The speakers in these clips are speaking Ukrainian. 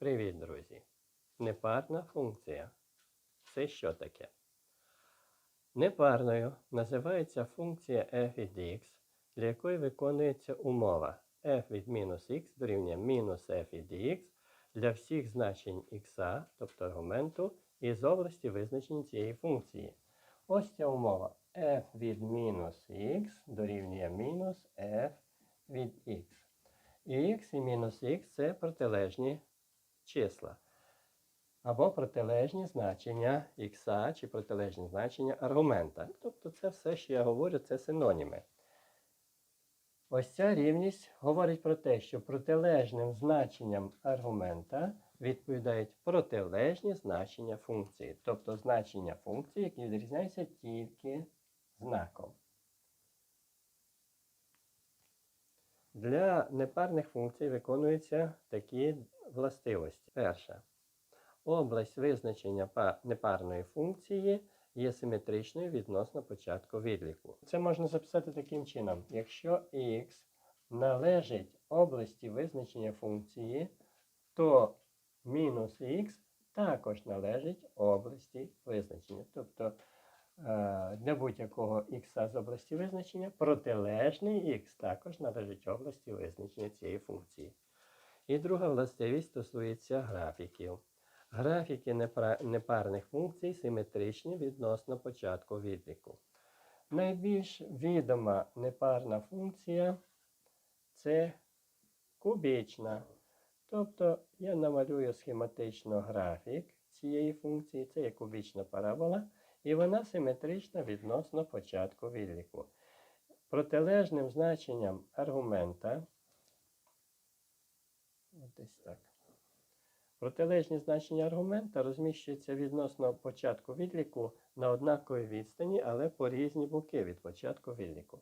Привіт, друзі! Непарна функція. Це що таке? Непарною називається функція f від x, для якої виконується умова f від мінус x дорівнює мінус f від x для всіх значень x, тобто аргументу, із області визначення цієї функції. Ось ця умова f від мінус x дорівнює мінус f від x. І x і мінус x це протилежні числа. Або протилежні значення х чи протилежні значення аргумента. Тобто це все, що я говорю, це синоніми. Ось ця рівність говорить про те, що протилежним значенням аргумента відповідають протилежні значення функції. Тобто значення функції, які відрізняються тільки знаком. Для непарних функцій виконуються такі властивості. Перша. Область визначення непарної функції є симетричною відносно початку відліку. Це можна записати таким чином. Якщо x належить області визначення функції, то мінус x також належить області визначення. Тобто для будь-якого х з області визначення протилежний х також належить області визначення цієї функції. І друга властивість стосується графіків. Графіки непарних функцій симетричні відносно початку відліку. Найбільш відома непарна функція це кубічна. Тобто я намалюю схематично графік цієї функції, це є кубічна парабола, і вона симетрична відносно початку відліку. Протилежним значенням аргумента, десь так. Протилежні значення аргумента розміщуються відносно початку відліку на однаковій відстані, але по різні боки від початку відліку.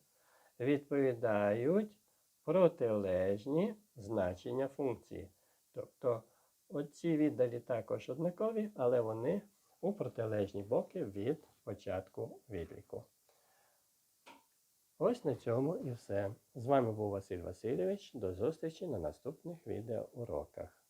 Відповідають протилежні значення функції. Тобто оці віддалі також однакові, але вони у протилежні боки від початку відліку. Ось на цьому і все. З вами був Василь Васильович. До зустрічі на наступних відеоуроках.